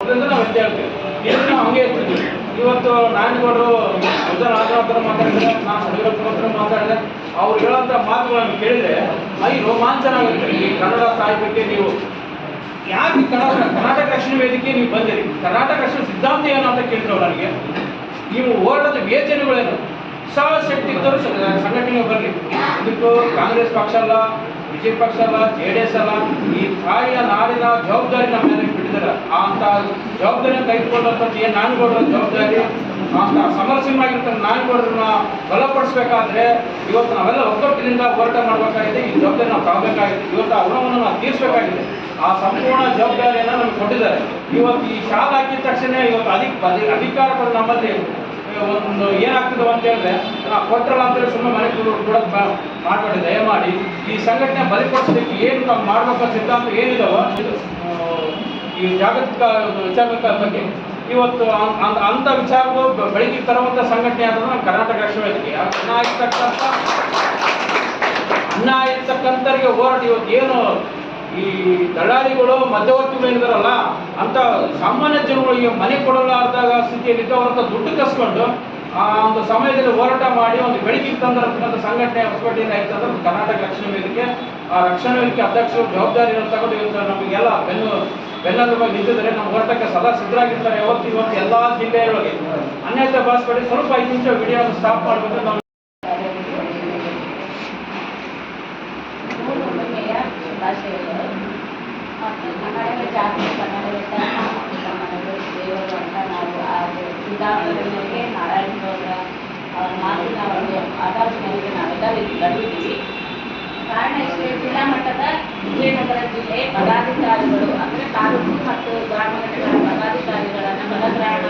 ಅದರಿಂದ ನಾವು ಹೆಜ್ಜೆ ಆಗ್ತೀವಿ ಇದನ್ನ ನಾವು ಹಂಗೆ ಇರ್ತಿದ್ವಿ ಇವತ್ತು ನಾಯಕರು ಮೊದಲ ರಾಜರ ಮಾತಾಡಿದ್ರೆ ನಾನು ಯಡಿಯೂರಪ್ಪ ಹತ್ರ ಮಾತಾಡಿದೆ ಅವ್ರು ಹೇಳೋಂಥ ಮಾತುಗಳನ್ನು ಕೇಳಿದ್ರೆ ಮೈ ರೋಮಾಂಚನ ಆಗುತ್ತೆ ಈ ಕನ್ನಡ ಸಾಹಿತ್ಯಕ್ಕೆ ನೀವು ಯಾಕೆ ಕನ್ನಡ ಕರ್ನಾಟಕ ರಕ್ಷಣೆ ವೇದಿಕೆ ನೀವು ಬಂದಿರಿ? ಕರ್ನಾಟಕ ರಕ್ಷಣೆ ಸಿದ್ಧಾಂತ ಏನು ಅಂತ ಕೇಳಿದ್ರು ನನಗೆ ನೀವು ಹೋರಾಟದ ವೇಚನೆಗಳೇನು? ಸಾಲ ಶಕ್ತಿ ಇದ್ದರು ಸಂಘಟನೆಗೆ ಬರಲಿ ಇದಕ್ಕೂ ಕಾಂಗ್ರೆಸ್ ಪಕ್ಷ ಅಲ್ಲ, ಬಿಜೆಪಿ ಪಕ್ಷ ಅಲ್ಲ, ಜೆ ಡಿ ಎಸ್ ಅಲ್ಲ, ಈ ತಾಯಿಯ ನಾಡಿನ ಜವಾಬ್ದಾರಿ ನಮ್ಮ ಮೇಲೆ ಆ ಅಂತ ಜವಾಬ್ದಾರಿಯನ್ನು ತೆಗೆದುಕೊಂಡಂಥದ್ದು ಏನು ನಾನುಗೌಡರ ಜವಾಬ್ದಾರಿ? ಅಂತ ಸಮರಸಿಂಹಾಗಿರ್ತಕ್ಕಂಥ ಕೊಡೋದನ್ನ ಬಲಪಡಿಸ್ಬೇಕಾದ್ರೆ ಇವತ್ತು ನಾವೆಲ್ಲ ಒಗ್ಗಟ್ಟಿನಿಂದ ಹೋರಾಟ ಮಾಡಬೇಕಾಗಿದೆ, ಈ ಜವಾಬ್ದಾರಿ ನಾವು ತಗೋಬೇಕಾಗಿದೆ. ಇವತ್ತು ಆ ಋಣವನ್ನು ನಾವು ತೀರಿಸಬೇಕಾಗಿದೆ. ಆ ಸಂಪೂರ್ಣ ಜವಾಬ್ದಾರಿಯನ್ನು ನಮಗೆ ಕೊಟ್ಟಿದ್ದಾರೆ. ಇವತ್ತು ಈ ಶಾಲೆ ಹಾಕಿದ ತಕ್ಷಣ ಇವತ್ತು ಅಧಿಕ ಅಧಿಕಾರ ಅಧಿಕಾರಗಳು ನಮ್ಮಲ್ಲಿ ಒಂದು ಏನಾಗ್ತದೆ ಅಂತ ಹೇಳಿದ್ರೆ ನಾವು ಕೊಟ್ಟರಲ್ಲ ಅಂತೇಳಿ ಸುಮ್ಮನೆ ಮನೆ ಕೊಡೋದು ಮಾಡಬೇಡಿ, ದಯಮಾಡಿ. ಈ ಸಂಘಟನೆ ಬಲಿಪಡಿಸಲಿಕ್ಕೆ ಏನು ನಾವು ಮಾಡಬೇಕು ಸಿದ್ಧಾಂತ ಏನಿದಾವೋ ಈ ಜಾಗತಿಕ ವಿಚಾರಗಳ ಬಗ್ಗೆ. ಇವತ್ತು ಅಂಥ ವಿಚಾರಗಳು ಬೆಳಗ್ಗೆ ತರುವಂಥ ಸಂಘಟನೆ ಆದ್ರೆ ನಮ್ಮ ಕರ್ನಾಟಕ ರಕ್ಷಣಾ ವೇದಿಕೆ. ಇರ್ತಕ್ಕಂಥ, ಅನ್ನ ಇರ್ತಕ್ಕಂಥವ್ರಿಗೆ ಹೋರಾಟ. ಇವತ್ತು ಏನು ಈ ದಳ್ಳಾಳಿಗಳು ಮಧ್ಯವರ್ತಿಗಳು ಏನಿದಾರಲ್ಲ, ಅಂತ ಸಾಮಾನ್ಯ ಜನಗಳಿಗೆ ಮನೆ ಕೊಡಲಾರ್ದಾಗ ಸ್ಥಿತಿಯಲ್ಲಿ ಇದ್ದವರಂತ ದುಡ್ಡು ಕಸ್ಕೊಂಡು ಆ ಒಂದು ಸಮಯದಲ್ಲಿ ಹೋರಾಟ ಮಾಡಿ ಒಂದು ಬೆಳಕಿಗೆ ತಂದಿರತಕ್ಕಂಥ ಸಂಘಟನೆ ಹೊಸಪೇಟೆಯಿಂದ ಆಯ್ತು ಕರ್ನಾಟಕ ರಕ್ಷಣಾ ವೇದಿಕೆ. ಆ ರಕ್ಷಣಾ ವೇದಿಕೆ ಅಧ್ಯಕ್ಷರು ಜವಾಬ್ದಾರಿ ತಗೊಂಡು ಇವತ್ತು ನಮಗೆಲ್ಲ ಬೆನ್ನು ಬೆನ್ನೆಲುಬಾಗಿ ನಿಂತಿದ್ರೆ ನಮ್ಮ ಹೋರಾಟಕ್ಕೆ ಸದಾ ಸಿದ್ಧರಾಗಿರ್ತಾರೆ. ಯಾವತ್ತು ಇವತ್ತು ಎಲ್ಲ ಜಿಲ್ಲೆಯೊಳಗೆ ಅನ್ಯತೆ ಭಾಷೆ ಸ್ವಲ್ಪ ಐದು ನಿಮಿಷ ವಿಡಿಯೋ ಸ್ಟಾಪ್ ಮಾಡಬೇಕು ನಾವು ನಾರಾಯಣ ಅವ್ರ ಮಾತಿನ ಒಂದು ಆಧಾರದ ಮೇಲೆ ನಾವೆಲ್ಲ ಬಂದಿದ್ದೀವಿ. ಕಾರಣ ಇಷ್ಟೇ ಜಿಲ್ಲಾ ಮಟ್ಟದ ವಿಜಯನಗರ ಜಿಲ್ಲೆ ಪದಾಧಿಕಾರಿಗಳು, ಅಂದರೆ ತಾಲೂಕು ಮತ್ತು ಗ್ರಾಮ ಘಟಕಗಳ ಪದಾಧಿಕಾರಿಗಳನ್ನು ಪದಗ್ರಹಣ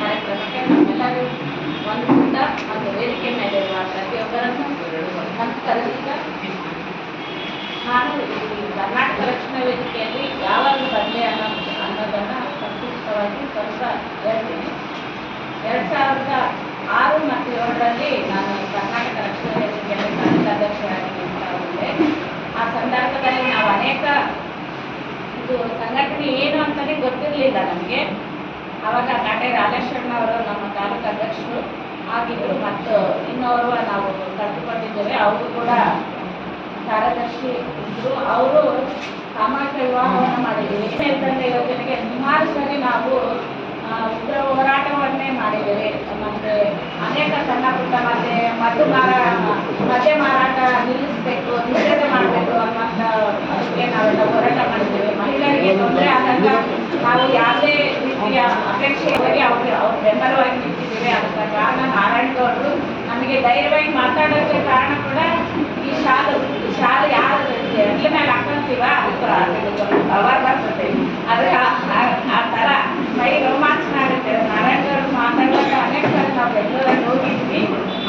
ಕಾರ್ಯಕ್ರಮಕ್ಕೆ ನಮ್ಮೆಲ್ಲರೂ ಒಂದುಗೂಟ ಮತ್ತು ವೇದಿಕೆ ಮೇಲೆ ಇರುವ ಪ್ರತಿಯೊಬ್ಬರನ್ನು ನಮಸ್ಕರಿಸಿದ ನಾನು ಕರ್ನಾಟಕ ರಕ್ಷಣಾ ವೇದಿಕೆಯಲ್ಲಿ ಯಾವಾಗ ಬಂದೆ ಅನ್ನೋ ಅನ್ನೋದನ್ನು ಸಂಕ್ಷಿಪ್ತವಾಗಿ ಸ್ವಲ್ಪ ಹೇಳ್ತೀನಿ. ಎರಡು ಸಾವಿರದ ಆರು ಮತ್ತು ಏಳರಲ್ಲಿ ನಾನು ಕರ್ನಾಟಕ ರಕ್ಷಣಾ ವೇದಿಕೆಯಲ್ಲಿ ಕಾರ್ಯಾಧ್ಯಕ್ಷರಾಗಿ ನೇಮಕಗೊಂಡೆ ಆ ಸಂದರ್ಭದಲ್ಲಿ ನಾವು ಅನೇಕ ಇದು ಸಂಘಟನೆ ಏನು ಅಂತಲೇ ಗೊತ್ತಿರಲಿಲ್ಲ ನಮಗೆ. ಆವಾಗ ಕಾಟೆ ರಾಜೇಶ್ವರಣ್ಣ ಅವರು ನಮ್ಮ ತಾಲೂಕು ಅಧ್ಯಕ್ಷರು ಆಗಿದ್ದರು ಮತ್ತು ಇನ್ನೋರ್ವ ನಾವು ಕಳೆದುಕೊಂಡಿದ್ದೇವೆ ಅವರು ಕೂಡ ಕಾರ್ಯದರ್ಶಿ ಇದ್ರು. ಅವರು ಸಾಮಾಜಿಕ ವಿವಾಹವನ್ನು ಮಾಡಿದ್ದೀವಿ ನಿರ್ಬಂಧ ಯೋಜನೆಗೆ ಸುಮಾರು ಸರಿ ನಾವು ಉಗ್ರ ಹೋರಾಟವನ್ನೇ ಮಾಡಿದ್ದೇವೆ. ಮತ್ತೆ ಅನೇಕ ಸಣ್ಣ ಪುಟ್ಟ ಮತ್ತೆ ಮದ್ದು ಮಾರಾ, ಮದ್ಯ ಮಾರಾಟ ನಿಲ್ಲಿಸಬೇಕು, ನಿಷೇಧ ಮಾಡಬೇಕು ಅದಕ್ಕೆ ನಾವೆಲ್ಲ ಹೋರಾಟ ಮಾಡಿದ್ದೇವೆ. ಮಹಿಳೆಯರಿಗೆ ತೊಂದರೆ ಆದಾಗ ನಾವು ಯಾವುದೇ ರೀತಿಯ ಅಪೇಕ್ಷೆ ಹೋಗಿ ಅವ್ರಿಗೆ ಅವ್ರ ಬೆಂಬಲವಾಗಿ ನಿಂತಿದ್ದೇವೆ. ಅದಕ್ಕೆ ಕಾರಣ ನಾರಾಯಣಗೌಡರು ನಮಗೆ ಧೈರ್ಯವಾಗಿ ಮಾತಾಡೋಕ್ಕೆ ಕಾರಣ ಕೂಡ ಈ ಶಾಲು. ಶಾಲು ಯಾರು ಎಡ್ಲ ಮೇಲೆ ಹಾಕೊಂತೀವ? ಅದಕ್ಕೆ ಕವರ್ ಬರ್ತದೆ. ಆದರೆ ಆ- ಥರ ಮೈ ರೋಮಾಂಚನ ಆಗುತ್ತೆ. ನಾರಾಯಣಗೌಡರು ಮಾತಾಡುವಾಗ ಅನೇಕ ಸಲ ನಾವು ಬೆಂಗಳೂರಲ್ಲಿ ಹೋಗಿದ್ವಿ.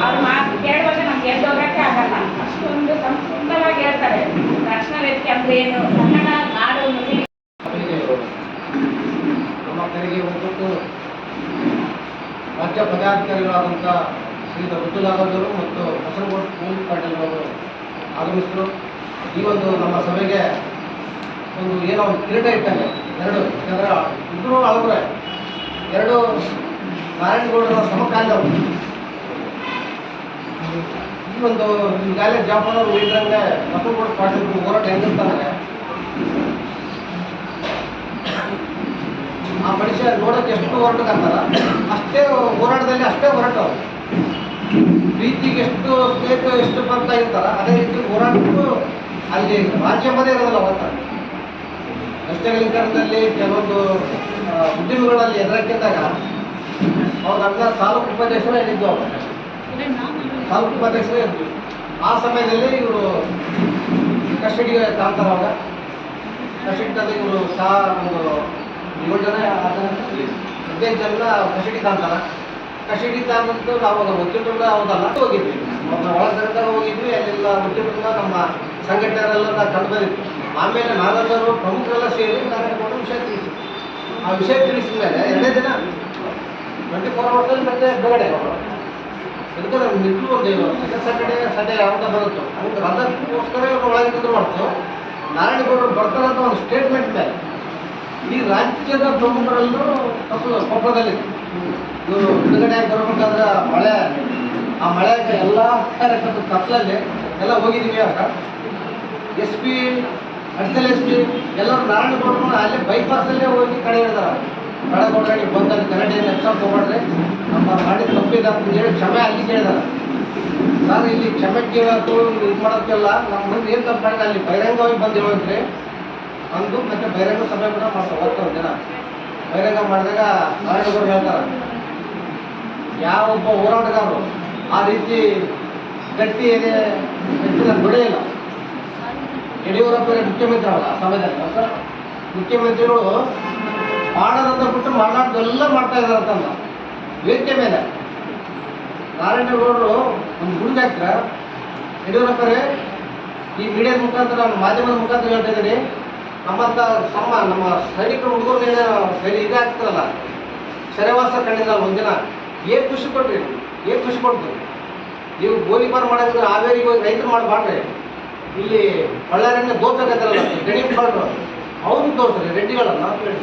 ಅವ್ರ ಮಾತು ಕೇಳುವಾಗ ನಮ್ಗೆ ಎದ್ದು ಹೋಗೋಕ್ಕೆ ಆಗಲ್ಲ. ಅಷ್ಟೊಂದು ಸಂಸ್ಕೃತವಾಗಿ ಹೇಳ್ತಾರೆ. ರಕ್ಷಣಾ ವೇದಿಕೆ ಅಂದ್ರೆ ಏನು? ಕನ್ನಡ ನಾಡು ನುಡಿ ಕಡೆಗೆ ಒಬ್ಬಟ್ಟು ರಾಜ್ಯ ಪದಾಧಿಕಾರಿಗಳಾದಂಥ ಶ್ರೀ ಋತುಲಾಗವರು ಮತ್ತು ಹೊಸನಗೌಡ ಪೂಲ್ ಪಾಟೀಲ್ ಅವರು ಆಗಮಿಸಿದರು. ಈ ಒಂದು ನಮ್ಮ ಸಭೆಗೆ ಒಂದು ಏನೋ ಒಂದು ಕಿರೀಟ ಇಟ್ಟಂಗೆ. ಎರಡು, ಯಾಕಂದ್ರೆ ಇಬ್ಬರು ಅಳಬ್ರೆ ಎರಡು ನಾರಾಯಣಗೌಡರ ಸಮಕಾಲದವರು. ಈ ಒಂದು ಈಗಾಗಲೇ ಜಾಪನ್ ಇದ್ದಂಗೆ ಹೊಸನಗೌಡ ಪಾಟೀಲ್ ಹೋರಾಟ ಹೆಂಗಿರ್ತಾರೆ. ಆ ಮನುಷ್ಯ ನೋಡಕ್ಕೆ ಎಷ್ಟು ಹೊರಟುಕಂತಾರ ಅಷ್ಟೇ ಹೋರಾಟದಲ್ಲಿ ಅಷ್ಟೇ ಹೊರಟು. ಪ್ರೀತಿಗೆ ಎಷ್ಟು ಬೇಕು ಎಷ್ಟು ಬರ್ತಾ ಇರ್ತಾರ, ಅದೇ ರೀತಿ ಹೋರಾಟಕ್ಕೂ ಅಲ್ಲಿ ರಾಜ್ಯ ಮಧ್ಯೆ ಇರೋದಿಲ್ಲ ಅವತ್ತ. ರಸ್ತೆಗಳಿಕರಣದಲ್ಲಿ ಕೆಲವೊಂದು ಉದ್ಯಮಗಳಲ್ಲಿ ಅವ್ರ ಅರ್ಧ ತಾಲೂಕು ಉಪಾಧ್ಯಕ್ಷರೇ ಹೇಳಿದ್ದು ಅವರು. ತಾಲೂಕು ಉಪಾಧ್ಯಕ್ಷರೇ ಇದ್ದು ಆ ಸಮಯದಲ್ಲಿ ಇವರು ಕಸ್ಟಡಿಗೆ ತಾಳ್ತಾರ ಅವಾಗ. ಕಸ್ಟಡಿದಲ್ಲಿ ಇವರು ಸಾ ಒಂದು ಏಳು ಜನ ಆರು ಜನ ಹದಿನೈದು ಜನ ಕಸ್ಟಡಿ ತಾಳ್ತಾರ ಕಸ್ಟಡಿ ತಾಂದು ನಾವು ವಕೀಲರನ್ನ ಹೌದಲ್ಲ? ಹೋಗಿದ್ವಿ. ಒಳ ಸರ್ಕಾರ ಹೋಗಿದ್ವಿ, ಅಲ್ಲೆಲ್ಲ ವಕೀಲರನ್ನ ನಮ್ಮ ಸಂಘಟನೆಯರೆಲ್ಲ ಕಂಡು ಬಂದಿತ್ತು. ಆಮೇಲೆ ನಾವೆಲ್ಲರೂ ಪ್ರಮುಖರೆಲ್ಲ ಸೇರಿ ನಾನು ವಿಷಯ ತಿಳಿಸಿ ಆ ವಿಷಯ ತಿಳಿಸಿದ ಮೇಲೆ ಎರಡನೇ ದಿನ ಟ್ವೆಂಟಿ ಫೋರ್ ಅವರ್ಸಲ್ಲಿ ಮತ್ತೆ ಬಿಡುಗಡೆ. ಅವರು ಇದಕ್ಕೆ ನಾವು ನಿಂತು ಒಂದು ಸೆಕೆಂಡ್ ಸ್ಯಾಟರ್ಡೇ ಸಂಡೇ ಯಾವಾಗ ಬರುತ್ತೋ ಅದಕ್ಕೋಸ್ಕರ ಇವ್ರು ಒಳಗೆ ನಿಂತು ಮಾಡ್ತು ನಾರಾಯಣಗೌಡರು ಬರ್ತಾರಂತ ಒಂದು ಸ್ಟೇಟ್ಮೆಂಟ್ ಮೇಲೆ. ಈ ರಾಜ್ಯದ ಪ್ರಮುಖರೆಲ್ಲರೂ ಕಪ್ಪು ಕೊಪ್ಪದಲ್ಲಿ ಇವರು ಬಿಡುಗಡೆ ಬರ್ಬೇಕಾದ್ರೆ ಮಳೆ, ಆ ಮಳೆ ಎಲ್ಲ ಕಾರ್ಯಕ್ರಮದ ಕತ್ತಲಲ್ಲಿ ಎಲ್ಲ ಹೋಗಿದ್ದೀವಿ ಆಗ ಎಸ್ ಪಿ ಅಡ್ಸಲ್ ಎಸ್ ಪಿ, ಎಲ್ಲರೂ ನಾರಾಯಣಗೌಡರು ಅಲ್ಲೇ ಬೈಪಾಸಲ್ಲೇ ಹೋಗಿ ಕಡೆ ಹಿಡಿದಾರ ಕಡೆ ನೀವು ಬಂದಲ್ಲಿ ಕನ್ನಡಿಯನ್ನು ಎಕ್ಸಾಮ್ ತೊಗೊಂಡ್ರೆ ನಮ್ಮ ಮಾಡಿದ ತಪ್ಪಿದ ಅಂತ ಹೇಳಿ ಕ್ಷಮೆ ಅಲ್ಲಿ ಕೇಳಿದಾರೆ. ಸರ್ ಇಲ್ಲಿ ಕ್ಷಮೆ ಕೇಳೋದು ಇದು ಮಾಡೋಕ್ಕೆಲ್ಲ ನಮ್ಮ ಮುಂದೆ ಏನು ತಪ್ಪು ಮಾಡಿದ್ರೆ ಅಲ್ಲಿ ಬಹಿರಂಗವಾಗಿ ಬಂದು ಹೇಳೋದ್ರಿ ಅಂದು ಮತ್ತೆ ಬಹಿರಂಗ ಸಭೆ ಕೂಡ ಮಾಡ್ತಾರೆ ಹೋಗ್ತಾರೆ ಜನ. ಬಹಿರಂಗ ಮಾಡಿದಾಗ ನಾರಾಯಣಗೌಡರು ಹೇಳ್ತಾರೆ ಯಾವೊಬ್ಬ ಹೋರಾಟಗಾರರು ಆ ರೀತಿ ಗಟ್ಟಿ ಏನೇ ಹೆಚ್ಚಿನ ಬಿಡೆಯಿಲ್ಲ ಯಡಿಯೂರಪ್ಪ ಮುಖ್ಯಮಂತ್ರಿ ಅವರ ಸಮಯದಲ್ಲಿ. ಸರ್ ಮುಖ್ಯಮಂತ್ರಿಗಳು ಮಾಡೋದಂತ ಬಿಟ್ಟು ಮಾಡಲಾರ್ದೆಲ್ಲ ಮಾಡ್ತಾ ಇದ್ದಾರೆ ಅಂತಂದ ವೇದಿಕೆ ಮೇಲೆ. ನಾರಾಯಣಗೌಡರು ಒಂದು ಗುಡಿ ಹಾಕ್ತಾರೆ ಯಡಿಯೂರಪ್ಪರೇ, ಈ ಮೀಡಿಯಾದ ಮುಖಾಂತರ, ನಾನು ಮಾಧ್ಯಮದ ಮುಖಾಂತರ ಹೇಳ್ತಾ ಇದ್ದೀನಿ ನಮ್ಮಂಥ ಸಮ ನಮ್ಮ ಸೈನಿಕರು ಹುಡುಗರು ಸರಿ ಇದಾಗ್ತಾರಲ್ಲ ಸೆರೆವಾಸ ಕಂಡಿದ್ದಲ್ಲ ಒಂದಿನ. ಏನು ಖುಷಿ ಕೊಟ್ರಿ ಏನು ಖುಷಿ ಕೊಡ್ತು ನೀವು ಗೋಲಿಬಾರ್ ಮಾಡೋದ್ರೆ ಹಾವೇರಿಗೆ ಹೋಗಿ ರೈತರು ಮಾಡಬಾರ್ರಿ ಇಲ್ಲಿ ಬಳ್ಳಾರಿಯಿಂದ ದೋಚಕತ್ತಾರಲ್ಲ ಗಣಿ ಮಾಡ್ರು ಅವ್ರು ತೋರಿಸ್ರಿ ಹೇಳ್ತಾರೆ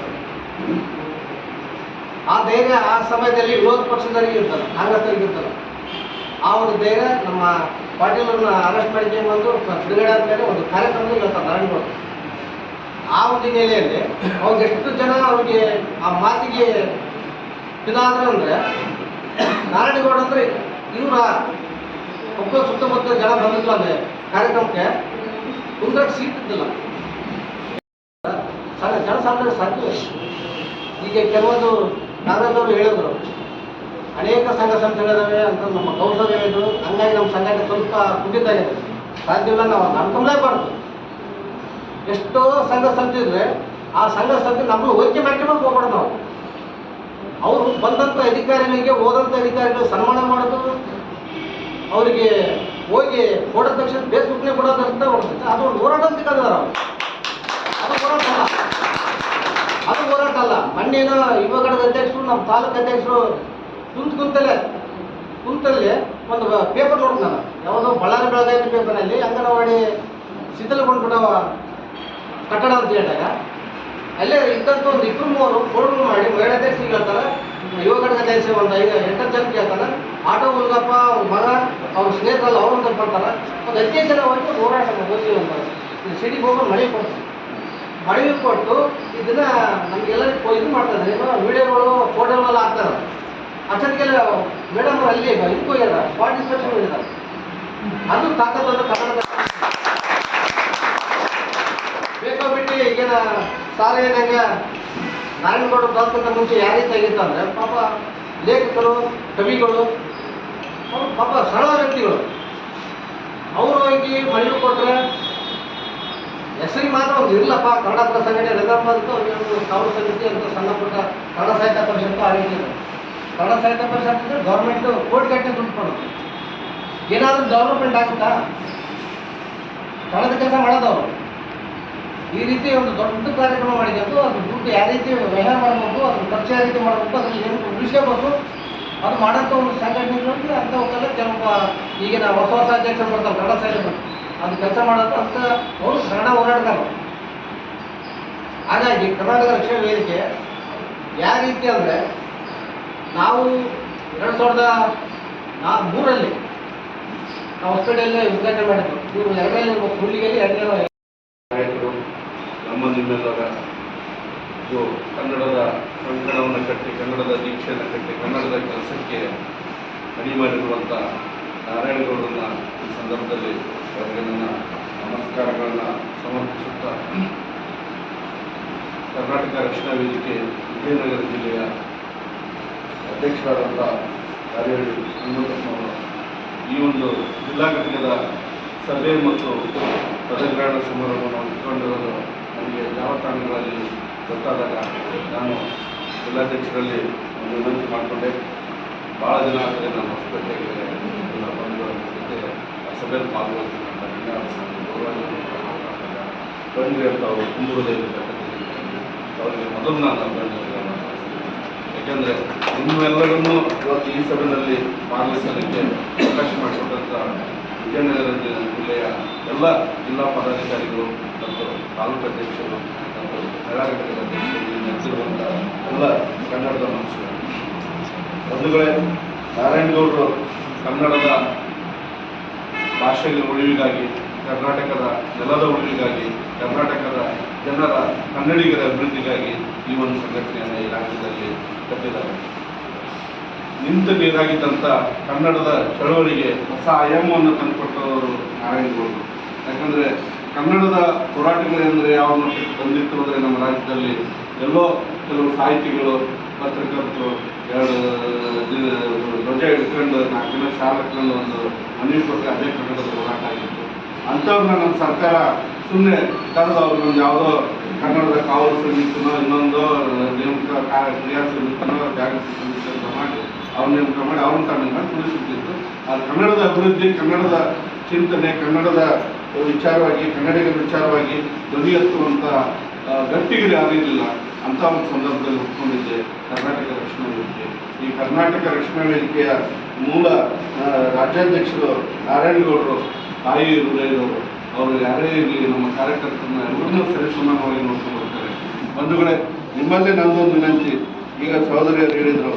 ಆ ಧೈರ್ಯ ಆ ಸಮಯದಲ್ಲಿ ವಿರೋಧ ಪಕ್ಷದವರಿಗೆ ಇರ್ತಲ್ಲ ಕಾಂಗ್ರೆಸ್ನವ್ರಿಗೆ ಇರ್ತಾರೆ ಆ ಒಂದು ಧೈರ್ಯ ನಮ್ಮ ಪಾಟೀಲರನ್ನ ಅರೆಸ್ಟ್ ಮಾಡಿದ್ದೇನೆ ಬಂದು ಬಿಡುಗಡೆ ಆದಮೇಲೆ ಒಂದು ಕಾರ್ಯಕ್ರಮದಲ್ಲಿ ಹೇಳ್ತಾರೆ ನಾರಾಯಣಗೌಡ ಆ ಒಂದು ನೆಲೆಯಲ್ಲಿ ಅವ್ರಿಗೆ ಎಷ್ಟು ಜನ ಅವ್ರಿಗೆ ಆ ಮಾತಿಗೆ ಇದಾದ್ರು ಅಂದ್ರೆ ನಾರಾಯಣಗೌಡ ಅಂದರೆ ಇವರ ಒಬ್ಬ ಸುತ್ತಮುತ್ತ ಜನ ಬಂದಿಲ್ಲ ಅಂದ್ರೆ ಕಾರ್ಯಕ್ರಮಕ್ಕೆ ಕುಂದ್ರಕ್ಕೆ ಸೀಟ್ ಇದ್ದಿಲ್ಲ. ಸಣ್ಣ ಜನ ಸಾಧನೆ ಸಾಧ್ಯ ಈಗ ಕೆಲವೊಂದು ಕಾಂಗ್ರೆಸ್ನವರು ಹೇಳಿದ್ರು. ಅನೇಕ ಸಂಘ ಸಂಸ್ಥೆಗಳಿದಾವೆ ಅಂತ ನಮ್ಮ ಕೌಶಲ್ಯ ಹೇಳಿದ್ರು. ಹಂಗಾಗಿ ನಮ್ಮ ಸಂಘಟನೆ ಸ್ವಲ್ಪ ಕುಂಠಿತ ಆಗಿದೆ. ಸಾಧ್ಯವಿಲ್ಲ ನಾವು ನಂಬಲೇಬಾರ್ದು ಎಷ್ಟೋ ಸಂಘ ಸಂಸ್ಥೆ ಇದ್ರೆ ಆ ಸಂಘ ಸಂಸ್ಥೆ ನಮ್ಮ ಹೋಲಿಕೆ ಮಾಡ್ಕೊಂಡು ಹೋಗ್ಬಾರ್ದು ನಾವು. ಅವರು ಬಂದಂಥ ಅಧಿಕಾರಿಗಳಿಗೆ ಹೋದಂಥ ಅಧಿಕಾರಿಗಳು ಸನ್ಮಾನ ಮಾಡೋದು, ಅವರಿಗೆ ಹೋಗಿ ಕೊಡದ ತಕ್ಷಣ ಫೇಸ್ಬುಕ್ನೇ ಕೊಡೋದು ಅಂತ ಹೊಡ್ತೈತೆ ಅದು ಹೋರಾಟ ಅಂತ ಕರೆದಾರ ಅದು ಹೋರಾಟ ಅಲ್ಲ. ಅದು ಹೋರಾಟ ಅಲ್ಲ. ಮಣ್ಣಿನ ಯುವ ಅಧ್ಯಕ್ಷರು, ನಮ್ಮ ತಾಲೂಕು ಅಧ್ಯಕ್ಷರು ಕುಂತ್ ಕುಂತಲ್ಲೇ ಕುಂತಲ್ಲೇ ಒಂದು ಪೇಪರ್ ನೋಡಿದ್ ನಾನು ಯಾವುದೋ ಬಳ್ಳಾರಿ ಬೆಳಗಾವಿ ಪೇಪರ್ನಲ್ಲಿ ಅಂಗನವಾಡಿ ಶಿಥಿಲಗೊಂಡ್ಬಿಟ್ಟವ ಕಟ್ಟಡ ಅಂತ ಹೇಳಿದಾಗ, ಅಲ್ಲೇ ಇದ್ದಂತ ಒಂದು ಇಬ್ಬರು ಮೂವರು ಫೋನ್ ಮಾಡಿ ಮಹಿಳಾ ಅಧ್ಯಕ್ಷರಿಗೆ ಹೇಳ್ತಾರೆ, ಯುವ ಘಟಕ ಒಂದು ಐದು, ಎಂಟು ಜನ ಕೇಳ್ತಾರೆ, ಆಟೋ ಹುಡುಗಪ್ಪ ಅವ್ರ ಮಗ, ಅವ್ರ ಸ್ನೇಹಿತರಲ್ಲ ಅವ್ರು ಅಂತ ಒಂದು ಜನ ಹೋಗಿ ಹೋರಾಟ ಹೋಗಿ ಅಂತಾರೆ ಸಿಟಿಗೆ ಹೋಗಿ ಮಳೆ ಕೊಡ್ತಾರೆ. ಮಳೆ ಕೊಟ್ಟು ಇದನ್ನ ನಮ್ಗೆಲ್ಲರಿಗೂ ಇದು ಮಾಡ್ತಾರೆ ಏನೋ ವಿಡಿಯೋಗಳು, ಫೋಟೋಗಳೆಲ್ಲ ಹಾಕ್ತಾರೆ ಅಷ್ಟೊತ್ತಿಗೆಲ್ಲ ಮೇಡಮ್ ಅವ್ರು ಅಲ್ಲಿ ಇದಕ್ಕೆ ಹೋಗ್ಯಾರ ಸ್ಪಾಟ್ ಇನ್ಸ್ಪೆಕ್ಷನ್ ಹೋಗಿದ್ದಾರೆ ಅದು ತಾಕತ್ತು ಕನ್ನಡದ ಈಗಿನ ಏನಂಗ ನಾರಾಯಣಗೌಡ ಬರೋದಕ್ಕಿಂತ ಮುಂಚೆ ಯಾವ ರೀತಿ ಆಗಿತ್ತು ಅಂದರೆ ಪಾಪ ಲೇಖಕರು, ಕವಿಗಳು ಪಾಪ ಸರಳ ವ್ಯಕ್ತಿಗಳು. ಅವರು ಹೋಗಿ ಮಳಿಗೆ ಕೊಟ್ಟರೆ ಹೆಸರಿಗೆ ಮಾತ್ರ ಒಂದು ಇರಲಪ್ಪ ಕನ್ನಡ ಸಂಘಟನೆ ರೆಗಮ್ ಅಂತ ಅವ್ರಿಗೆ ಒಂದು ಸಾವಿರ ಸಮಿತಿ ಅಂತ ಸಣ್ಣ ಪುಟ್ಟ ಕನ್ನಡ ಸಾಹಿತ್ಯ ಪರಿಷತ್ತು ಆ ರೀತಿ ಕನ್ನಡ ಸಾಹಿತ್ಯ ಪರಿಷತ್ ಅಂದರೆ ಗೌರ್ಮೆಂಟ್ ಕೋಟಿ ಗಟ್ಟಲೆ ದುಡ್ಡು ಕೊಡೋದು ಏನಾದರೂ ಡೆವಲಪ್ಮೆಂಟ್ ಆಗುತ್ತಾ? ಕಳೆದ ಕೆಲಸ ಮಾಡೋದವರು. ಈ ರೀತಿ ಒಂದು ದೊಡ್ಡ ಕಾರ್ಯಕ್ರಮ ಮಾಡಿದ್ದು ಅದು ದುಡ್ಡು ಯಾವ ರೀತಿ ವ್ಯವಹಾರ ಮಾಡಬೇಕು ಅದನ್ನು ಖರ್ಚು ಯಾವ ರೀತಿ ಮಾಡಬೇಕು, ಅದನ್ನು ಏನು ಉಳಿಸ್ಕೋಬೇಕು ಅದು ಮಾಡೋಂಥ ಒಂದು ಸಂಘಟನೆಗಳಿಗೆ ಅಂಥವಕ್ಕೆಲ್ಲ ಕೆಲವು ಈಗಿನ ಹೊಸ ಹೊಸ ಅಧ್ಯಕ್ಷರು ಬರ್ತಾರೆ, ಕನ್ನಡ ಸಾಹಿತ್ಯ ಅದು ಕೆಲಸ ಮಾಡೋದು ಅಂತ ಅವರು ಕನ್ನಡ ಹೋರಾಡ್ತಾರೆ ಹಾಗಾಗಿ ಕರ್ನಾಟಕ ರಕ್ಷಣಾ ವೇದಿಕೆ ಯಾವ ರೀತಿ ಅಂದರೆ, ನಾವು ಎರಡು ಸಾವಿರದ ನಾ, ಮೂರರಲ್ಲಿ ನಾವು ಹೊಸಪೇಟೆಯಲ್ಲೇ ಉದ್ಘಾಟನೆ ಮಾಡಿದ್ವಿ. ಇವರು ಎರಡನೇ ಸುಳ್ಳಿಗೆಯಲ್ಲಿ ಎರಡನೇ ನಮ್ಮ ನಿಮ್ಮೆಲ್ಲರ ಇದು ಕನ್ನಡದ ಕಂಕಣವನ್ನು ಕಟ್ಟಿ, ಕನ್ನಡದ ದೀಕ್ಷೆಯನ್ನು ಕಟ್ಟಿ, ಕನ್ನಡದ ಕೆಲಸಕ್ಕೆ ಅಡಿ ಮಾಡಿರುವಂಥ ನಾರಾಯಣಗೌಡರನ್ನ ಈ ಸಂದರ್ಭದಲ್ಲಿ ಅವರಿಗೆ ನನ್ನ ನಮಸ್ಕಾರಗಳನ್ನು ಸಮರ್ಪಿಸುತ್ತಾ ಕರ್ನಾಟಕ ರಕ್ಷಣಾ ವೇದಿಕೆ ವಿಜಯನಗರ ಜಿಲ್ಲೆಯ ಅಧ್ಯಕ್ಷರಾದಂಥ ಕಾರ್ಯದರ್ಶಿ ಹನುಮಂತಪ್ಪನವರು ಈ ಒಂದು ಜಿಲ್ಲಾ ಘಟಕದ ಸಭೆ ಮತ್ತು ಪದಗ್ರಹಣ ಸಮಾರಂಭವನ್ನು ಹಮ್ಮಿಕೊಂಡಿರೋದು ನನಗೆ ಜಾಲತಾಣಗಳಲ್ಲಿ ಗೊತ್ತಾದಾಗ ನಾನು ಜಿಲ್ಲಾಧ್ಯಕ್ಷರಲ್ಲಿ ಒಂದು ವಿನಂತಿ ಮಾಡಿಕೊಂಡೆ ಭಾಳ ದಿನ ಆದರೆ ನಾನು ಹೊಸಪೇಟೆಗೆ ಎಲ್ಲ ಬಂಧುಗಳ ಜೊತೆ ಸಭೆಯಲ್ಲಿ ಪಾಲ್ಗೊಳ್ತೀನಿ ಅಂತ ಬನ್ನಿ ಅಂತ ಅವರು ಅವರಿಗೆ ಮೊದಲು ನಾನು ಸಲ್ಲಿಸ್ತೀನಿ. ಯಾಕೆಂದರೆ ನಿಮ್ಮೆಲ್ಲರನ್ನೂ ಇವತ್ತು ಈ ಸಭೆಯಲ್ಲಿ ಭಾಗವಹಿಸಲಿಕ್ಕೆ ಅವಕಾಶ ಮಾಡಿಕೊಟ್ಟಂಥ ವಿಜಯನಗರ ಜಿಲ್ಲೆಯ ಎಲ್ಲ ಜಿಲ್ಲಾ ಪದಾಧಿಕಾರಿಗಳು ಮತ್ತು ತಾಲೂಕು ಅಧ್ಯಕ್ಷರು ಮತ್ತು ನಗರ ಇಲ್ಲಿ ಎಲ್ಲ ಕನ್ನಡದ ಮನುಷ್ಯರು. ಬಂಧುಗಳೇ, ನಾರಾಯಣಗೌಡರು ಕನ್ನಡದ ಭಾಷೆಯ ಉಳಿವಿಗಾಗಿ, ಕರ್ನಾಟಕದ ನೆಲದ ಉಳಿವಿಗಾಗಿ, ಕರ್ನಾಟಕದ ಜನರ ಕನ್ನಡಿಗರ ಅಭಿವೃದ್ಧಿಗಾಗಿ ಈ ಒಂದು ಸಂಘಟನೆಯನ್ನು ಈ ರಾಜ್ಯದಲ್ಲಿ ಕಟ್ಟಿದ್ದಾರೆ. ನಿಂತ ನೀರಾಗಿದ್ದಂಥ ಕನ್ನಡದ ಚಳವಳಿಗೆ ಹೊಸ ಆಯಾಮವನ್ನು ತಂದುಕೊಟ್ಟವರು ನಾರಾಯಣಗೌಡರು ಯಾಕಂದರೆ ಕನ್ನಡದ ಹೋರಾಟಗಳೆಂದರೆ ಯಾವ ಮಟ್ಟಕ್ಕೆ ಬಂದಿತ್ತು ಅಂದರೆ ನಮ್ಮ ರಾಜ್ಯದಲ್ಲಿ ಎಲ್ಲೋ ಕೆಲವು ಸಾಹಿತಿಗಳು, ಪತ್ರಕರ್ತರು, ಎರಡು ಧ್ವಜ ಹಿಡ್ಕೊಂಡು ನಾಲ್ಕು ದಿನ ಶಾಲೆ ಹಾಕೊಂಡು ಒಂದು ಕೊಟ್ಟರೆ ಅದೇ ಕನ್ನಡದ ಹೋರಾಟ ಆಗಿತ್ತು. ಅಂಥವ್ರನ್ನ ನಮ್ಮ ಸರ್ಕಾರ ಸುಮ್ಮನೆ ಕರೆದು ಅವ್ರನ್ನೊಂದು ಯಾವುದೋ ಕನ್ನಡದ ಕಾವಲು ಸಮಿತಿನೋ ಇನ್ನೊಂದು ನೇಮಕ ಕ್ರಿಯಾ ಸಮಿತಿನೋ ಜಾಗೃತಿ ಸಮಿತಿ ಅಂತ ಮಾಡಿ ಅವ್ರ ನೇಮಕ ಮಾಡಿ ಅವ್ರನ್ನ ಆ ಅದು ಕನ್ನಡದ ಅಭಿವೃದ್ಧಿ, ಕನ್ನಡದ ಚಿಂತನೆ, ಕನ್ನಡದ ವಿಚಾರವಾಗಿ, ಕನ್ನಡಿಗರ ವಿಚಾರವಾಗಿ ಧ್ವನಿ ಎತ್ತುವಂಥ ಗಟ್ಟಿಗಳು ಯಾರಿರಲಿಲ್ಲ ಅಂತ ಒಂದು ಸಂದರ್ಭದಲ್ಲಿ ಒಪ್ಪಿಕೊಂಡಿದ್ದೆ ಕರ್ನಾಟಕ ರಕ್ಷಣಾ ವೇದಿಕೆ. ಈ ಕರ್ನಾಟಕ ರಕ್ಷಣಾ ವೇದಿಕೆಯ ಮೂಲ ರಾಜ್ಯಾಧ್ಯಕ್ಷರು ನಾರಾಯಣಗೌಡರು, ತಾಯಿ ಹೃದಯದವರು ಅವರು ಯಾರೇ ಇರಲಿ, ನಮ್ಮ ಕಾರ್ಯಕರ್ತರನ್ನ ಎಲ್ಲರನ್ನೂ ಸರಿಸಮಾನವಾಗಿ ನೋಡ್ಕೊಂಡು ಬರ್ತಾರೆ. ಬಂಧುಗಳೇ ನಿಮ್ಮಲ್ಲೇ ನಂದೊಂದು ವಿನಂತಿ. ಈಗ ಸಹೋದರಿಯರು ಹೇಳಿದರು.